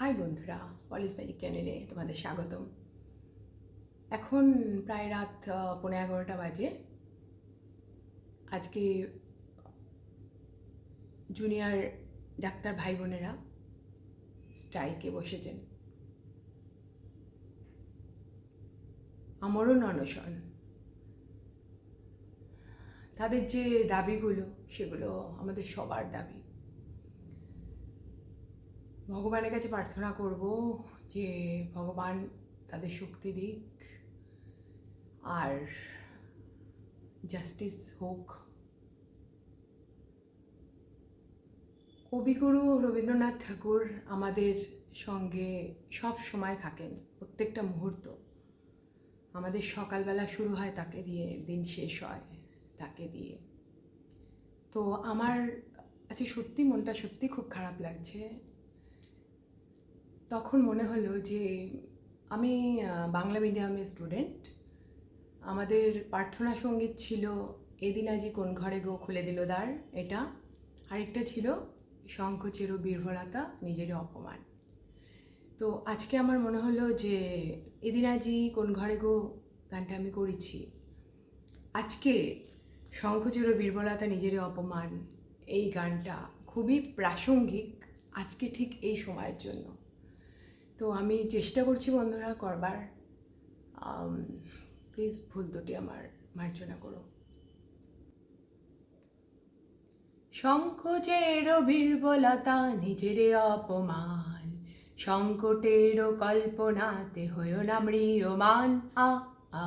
High বন্ধুরা পলিস magic চ্যানেলে তোমাদের স্বাগতম। এখন প্রায় রাত আহ, পৌনে এগারোটা বাজে। আজকে জুনিয়র ডাক্তার ভাই বোনেরা স্ট্রাইকে বসেছেন। আমরণ অনশন তাদের যে দাবিগুলো সেগুলো আমাদের সবার দাবি। ভগবানের কাছে প্রার্থনা করব যে ভগবান তাদের শক্তি দিক আর জাস্টিস হোক। কবিগুরু রবীন্দ্রনাথ ঠাকুর আমাদের সঙ্গে সব সময় থাকেন, প্রত্যেকটা মুহূর্ত। আমাদের সকালবেলা শুরু হয় তাকে দিয়ে, দিন শেষ হয় তাকে দিয়ে। তো আমার আজকে সত্যি মনটা সত্যি খুব খারাপ লাগছে। তখন মনে হলো যে আমি বাংলা মিডিয়ামের স্টুডেন্ট। আমাদের প্রার্থনা সংগীত ছিল এদিন আজি কোন ঘরে গো খুলে দিল দ্বার? এটা। আরেকটা ছিল, শঙ্খ চির বীরভলাতা নিজেরই অপমান। তো আজকে আমার মনে হলো যে এদিন আজি কোন ঘরে গো, গানটা আমি করেছি। আজকে, শঙ্খ শঙ্খচির বীরবলতা, নিজেরই অপমান, এই গানটা খুবই প্রাসঙ্গিক আজকে ঠিক এই সময়ের জন্য। তো আমি চেষ্টা করছি বন্ধুরা করবার। প্লিজ ভুল দুটি আমার মার্জনা করো। শঙ্খচের বীরবলতা নিজের অপমান। সংকটের কল্পনাতে হয়েও না ম্রিয়মান। আ আ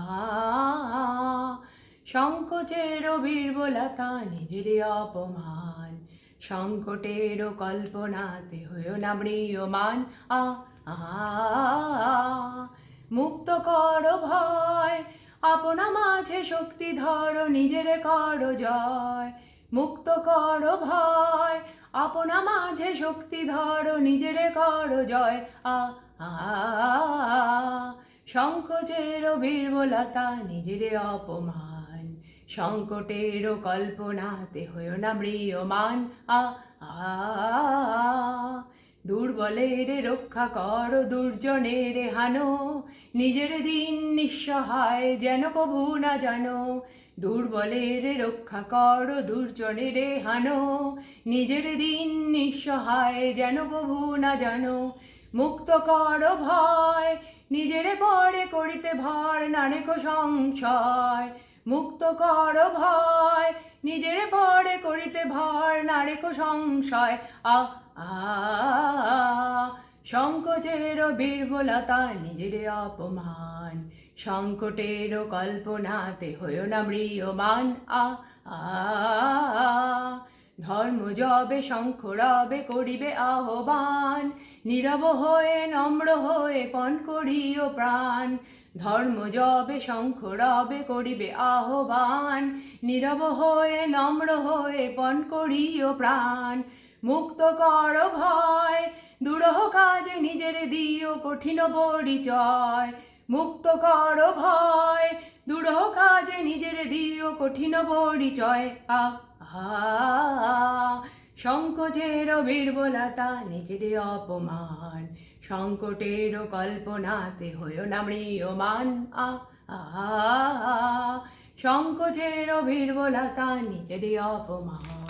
শঙ্খচের বীরবলতা নিজের অপমান। সংকটের কল্পনাতে হয়েও না ম্রিয়মান। আ আ মুক্ত কর ভয়, আপনা মাঝে শক্তি ধর, নিজের কর জয়। মুক্ত কর ভয়, আপনা মাঝে শক্তি ধর, নিজের কর জয়। আ শঙ্খচের বীরবলতা, নিজের অপমান। সংকটের কল্পনাতে হয়েও না ম্রিয়মান। আ আ দুর্বলের রক্ষা কর, দুর্জনের হানো। নিজের দিন নিঃসহায় যেন কবু না জানো। দুর্বলের রক্ষা কর, দুর্জনের হানো। নিজের দিন নিঃসহায় যেন কবু না জানো। মুক্ত কর ভয়, নিজের পরে করিতে ভর নানেক সংশয়। মুক্ত কর ভয়, নিজের পরে করিতে ভর রেখো সংশয়। আ আ, সংকোচের বীরবলতা, নিজের অপমান। সংকটের কল্পনাতে হয়েও না ম্রিয়মান। আ আ ধর্ম জবে, শঙ্খ রবে, করিবে আহ্বান। নীরব হয়ে, নম্র হয়ে, পণ করিও প্রাণ। ধর্ম জবে, শঙ্খ রবে, করিবে আহ্বান। নীরব হয়ে, নম্র হয়ে, পণ করিও প্রাণ। মুক্ত কর ভয়, দুরহ কাজে নিজের দিও কঠিন পরিচয়। মুক্ত কর ভয়, দুরহ কাজে নিজের দিও কঠিন পরিচয়। আ সংকোচের বীরবলতা, নিজের অপমান। সংকটের কল্পনাতে হয়েও না ম্রিয়মান। আ আ সংকোচের বীরবলতা, নিজের অপমান।